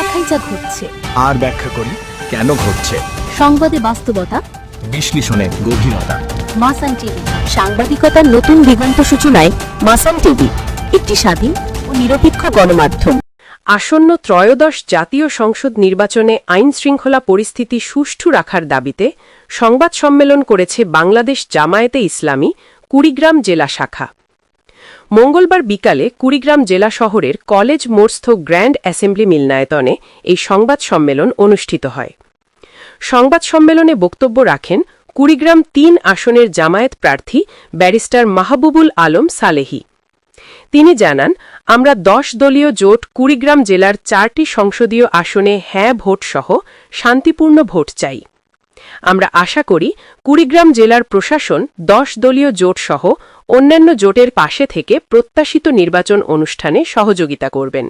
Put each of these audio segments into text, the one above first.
দেখাই যা ঘটছে। আর ব্যাখ্যা করি কেন ঘটছে? সংবাদে বাস্তবতা। বিশ্লেষণে গভীরতা। মাসান টিভি। সাংবাদিকতার নতুন দিগন্ত সূচনায় মাসান টিভি একটি স্বাধীন ও নিরপেক্ষ গণমাধ্যম। আসন্ন ত্রয়োদশ জাতীয় সংসদ নির্বাচনে আইন শৃঙ্খলা পরিস্থিতি সুষ্ঠু রাখার দাবিতে সংবাদ সম্মেলন করেছে বাংলাদেশ জামায়াতে ইসলামী কুড়িগ্রাম জেলা শাখা। মঙ্গলবার বিকালে কুড়িগ্রাম জেলা শহরের কলেজ মোড়স্থ গ্র্যান্ড অ্যাসেম্বলি মিলনায়তনে এই সংবাদ সম্মেলন অনুষ্ঠিত হয়। সংবাদ সম্মেলনে বক্তব্য রাখেন কুড়িগ্রাম তিন আসনের জামায়াত প্রার্থী ব্যারিস্টার মাহবুবুল আলম সালেহি। তিনি জানান, আমরা দশ দলীয় জোট কুড়িগ্রাম জেলার চারটি সংসদীয় আসনে হ্যাঁ ভোট সহ শান্তিপূর্ণ ভোট চাই। আমরা আশা করি কুড়িগ্রাম জেলার প্রশাসন, দশ দলীয় জোট সহ অন্যান্য জোটের পাশে থেকে প্রত্যাশিত নির্বাচন অনুষ্ঠানে সহযোগিতা করবেন।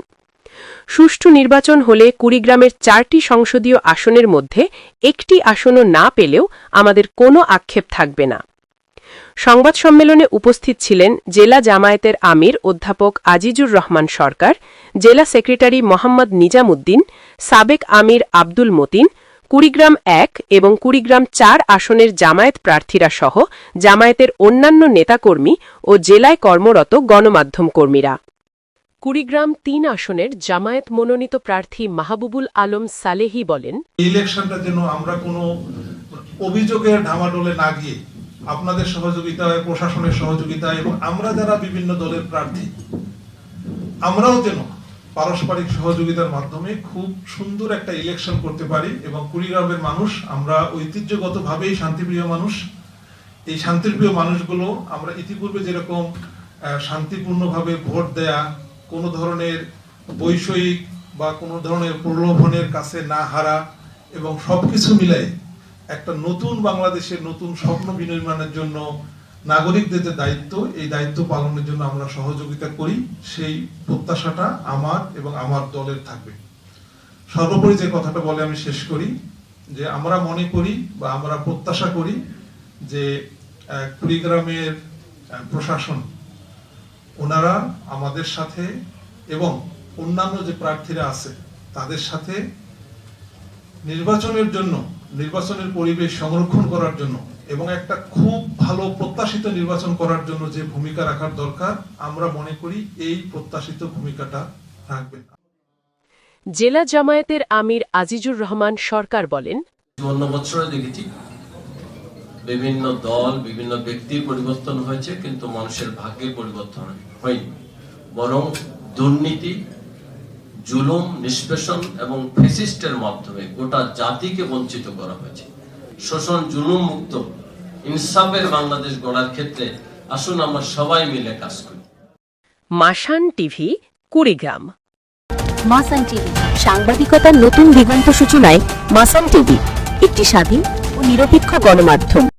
সুষ্ঠু নির্বাচন হলে কুড়িগ্রামের চারটি সংসদীয় আসনের মধ্যে একটি আসনও না পেলেও আমাদের কোনো আক্ষেপ থাকবে না। সংবাদ সম্মেলনে উপস্থিত ছিলেন জেলা জামায়াতের আমির অধ্যাপক আজিজুর রহমান সরকার, জেলা সেক্রেটারি মোহাম্মদ নিজামুদ্দিন, সাবেক আমির আব্দুল মতিন কুড়িগ্রাম এক এবং কুড়িগ্রাম চার আসনের জামায়াত প্রার্থীরা সহ জামায়াতের অন্যান্য নেতাকর্মী ও জেলায় কর্মরত গণমাধ্যম কর্মীরা। কুড়িগ্রাম তিন আসনের জামায়াত মনোনীত প্রার্থী মাহবুবুল আলম সালেহি বলেন, ইলেকশনটা যেন আমরা কোনো অভিযোগের ঢামাডোলে না গিয়ে আপনাদের সহযোগিতায়, প্রশাসনের সহযোগিতায় এবং আমরা যারা বিভিন্ন দলের প্রার্থী, আমরাও যেন পারস্পরিক সহযোগিতার মাধ্যমে খুব সুন্দর একটা ইলেকশন করতে পারি এবং কুড়িগ্রামের মানুষ, আমরা ঐতিহ্যগতভাবেই শান্তিপ্রিয় মানুষ। এই শান্তিপ্রিয় মানুষগুলো আমরা ইতিপূর্বে যেরকম শান্তিপূর্ণভাবে ভোট দেয়া, কোনো ধরনের বৈষয়িক বা কোনো ধরনের প্রলোভনের কাছে না হারা এবং সবকিছু মিলাই একটা নতুন বাংলাদেশের নতুন স্বপ্ন বিনির্মাণের জন্য নাগরিকদের যে দায়িত্ব, এই দায়িত্ব পালনের জন্য আমরা সহযোগিতা করি, সেই প্রত্যাশাটা আমার এবং আমার দলের থাকবে। সর্বোপরি যে কথাটা বলে আমি শেষ করি, যে আমরা মনে করি বা আমরা প্রত্যাশা করি যে কুড়িগ্রামের প্রশাসন ওনারা আমাদের সাথে এবং অন্যান্য যে প্রার্থীরা আছে, তাদের সাথে নির্বাচনের জন্য নির্বাচনের পরিবেশ সংরক্ষণ করার জন্য এবং একটা খুব ভালো প্রত্যাশিত নির্বাচন করার জন্য যে ভূমিকা রাখার দরকার আমরা মনে করি এই প্রত্যাশিত ভূমিকাটা রাখবেন জেলা জামায়াতের আমির আজিজুর রহমান সরকার বলেন চুয়ান্ন বছরে দেখেছি বিভিন্ন দল বিভিন্ন ব্যক্তির পরিবর্তন হয়েছে কিন্তু মানুষের ভাগ্যের পরিবর্তন হয়নি। বরং দুর্নীতি জুলুম নিষ্পেষণ এবং ফেসিস্টের মাধ্যমে গোটা জাতিকে বঞ্চিত করা হয়েছে। শোষণ জুলুম মুক্ত। ইনসাফের বাংলাদেশ গড়ার ক্ষেত্রে আসুন আমরা সবাই মিলে কাজ করি। মাসান টিভি কুড়িগ্রাম। মাসান টিভি সাংবাদিকতার নতুন দিগন্ত সূচনায় মাসান টিভি একটি স্বাধীন ও নিরপেক্ষ গণমাধ্যম।